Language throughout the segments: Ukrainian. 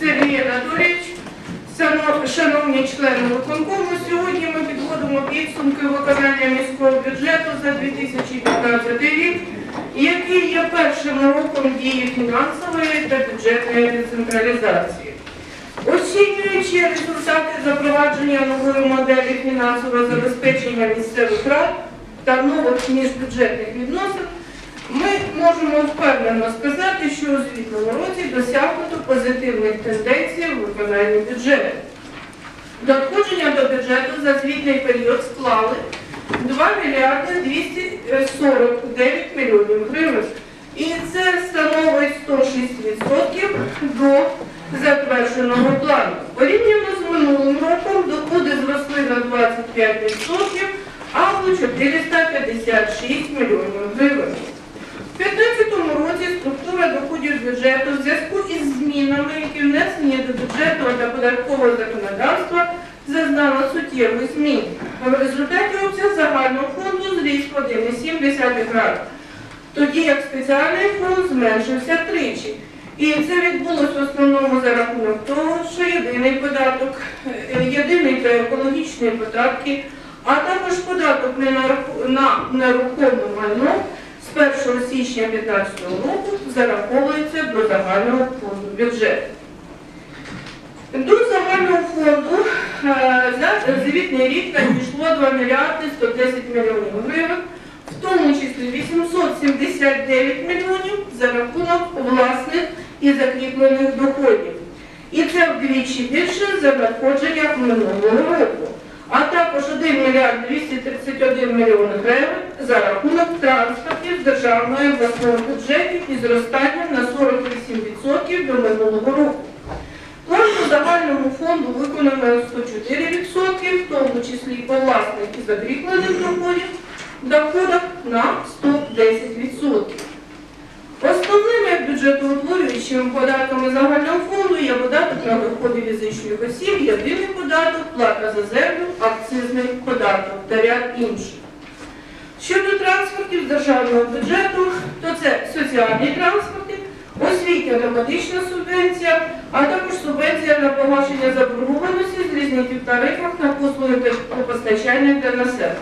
Сергій Анатолійович, шановні члени виконкому, сьогодні ми підводимо підсумки виконання міського бюджету за 2015 рік, який є першим роком дії фінансової та бюджетної децентралізації. Оцінюючи результати запровадження нової моделі фінансового забезпечення місцевих рад та нових міжбюджетних відносин, ми можемо впевнено сказати, що у звітному році досягнуто позитивних тенденцій у виконанні бюджету. Надходження до бюджету за звітний період склали 2 мільярди 249 мільйонів гривень. І це становить 106% до затвердженого плану. Порівняно з минулим роком доходи зросли на 25% або 456 мільйонів гривень. У 2015 році структура доходів бюджету в зв'язку із змінами, які внесені до бюджетного та податкового законодавства, зазнала суттєвих змін. В результаті обсяг загального фонду зріс в 1,7 разу, тоді як спеціальний фонд зменшився тричі. І це відбулося в основному за рахунок того, що єдиний податок, е, єдиний та екологічний податки, а також податок на нерухоме майно з 1 січня 2015 року зараховується до загального фонду бюджету. До загального фонду е, за звітний рік надійшло 2 мільярди 110 мільйонів гривень, в тому числі 879 мільйонів за рахунок власних і закріплених доходів. І це вдвічі більше за надходження минулого року. А також 1 мільярд 231 мільйон гривень за рахунок транспортів державної обласного бюджетів і зростанням на 48% до минулого року. План по загальному фонду виконано на 104%, в тому числі по власних і закріплених доходів, доходах на 110%. Основними бюджетоутворюючими податками загального фонду є податок на доходи фізичних осіб, єдиний податок, плата за землю, акцизний податок та ряд інших. Щодо транспортів державного бюджету, то це соціальні транспорти, освітня та медична субвенція, а також субвенція на погашення заборгованості з різних тарифах на послуги теплопостачання для населення.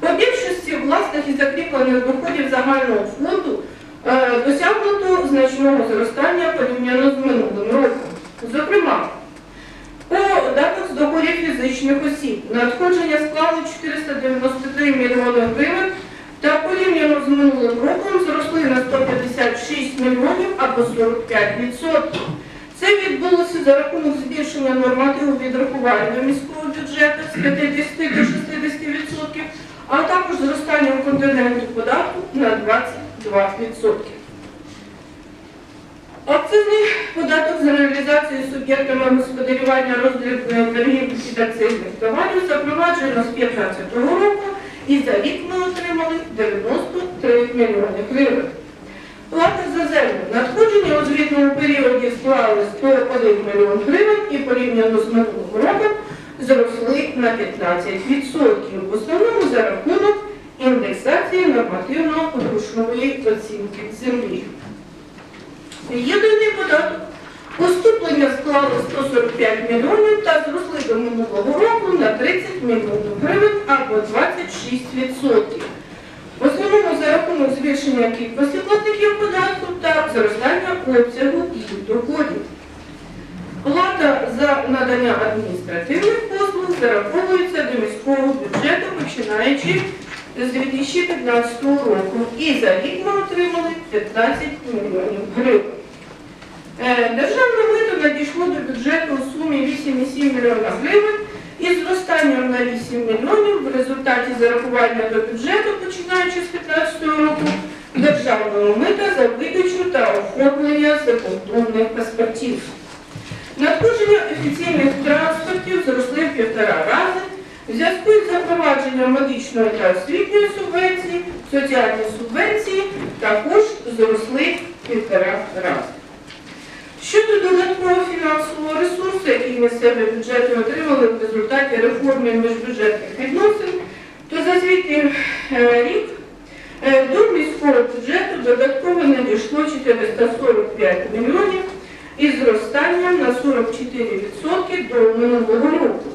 По більшості власних і закріплених доходів загального фонду е, досягнуто значного зростання порівняно з минулим роком. Зокрема, доходів фізичних осіб надходження склали 493 мільйони гривень та порівняно з минулим роком зросли на 156 мільйонів або 45%. Це відбулося за рахунок збільшення нормативу відрахування міського бюджету з 50 до 60%, а також зростанням континенту податку на 22%. Акцизний податок за реалізацію суб'єктами господарювання роздрібної торгівлі під акцизних товарів запроваджено з 2015 року і за рік ми отримали 93 мільйони гривень. Плата за землю. Надходження у звітному періоді склали 101 мільйон гривень і порівняно з минулим роком зросли на 15%. В основному за рахунок індексації нормативно-грошової оцінки землі. Єдиний податок. Склали 145 мільйонів та зросли до минулого року на 30 мільйонів гривень або 26%. В основному за рахунок збільшення кількості платників податку та зростання обсягу їх доходів. Плата за надання адміністративних послуг зараховується до міського бюджету, починаючи з 2015 року. І за рік ми отримали 15 мільйонів гривень. Е, Державне мито надійшло до бюджету у сумі 8,7 мільйона гривень із зростанням на 8 мільйонів в результаті зарахування до бюджету, починаючи з 2015 року, державного мита за видачу та оформлення закордонних паспортів. Надходження офіційних транспортів зросли в півтора рази. В зв'язку із запровадженням медичної та освітньої субвенції, соціальні субвенції також зросли в півтора рази. Щодо додаткового фінансового ресурсу, який місцеві бюджети отримали в результаті реформи міжбюджетних відносин, то за звітний е, рік е, до міського бюджету додатково надійшло 445 мільйонів, на 44% до минулого року.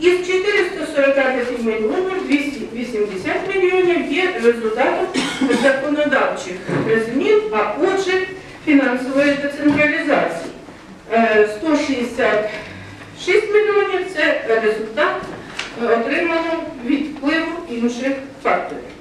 Із 445 мільйонів 280 мільйонів є результатом законодавчих змін, а отже фінансової децентралізації. Е, 166 мільйонів це результат отриманого отримано від впливу інших факторів.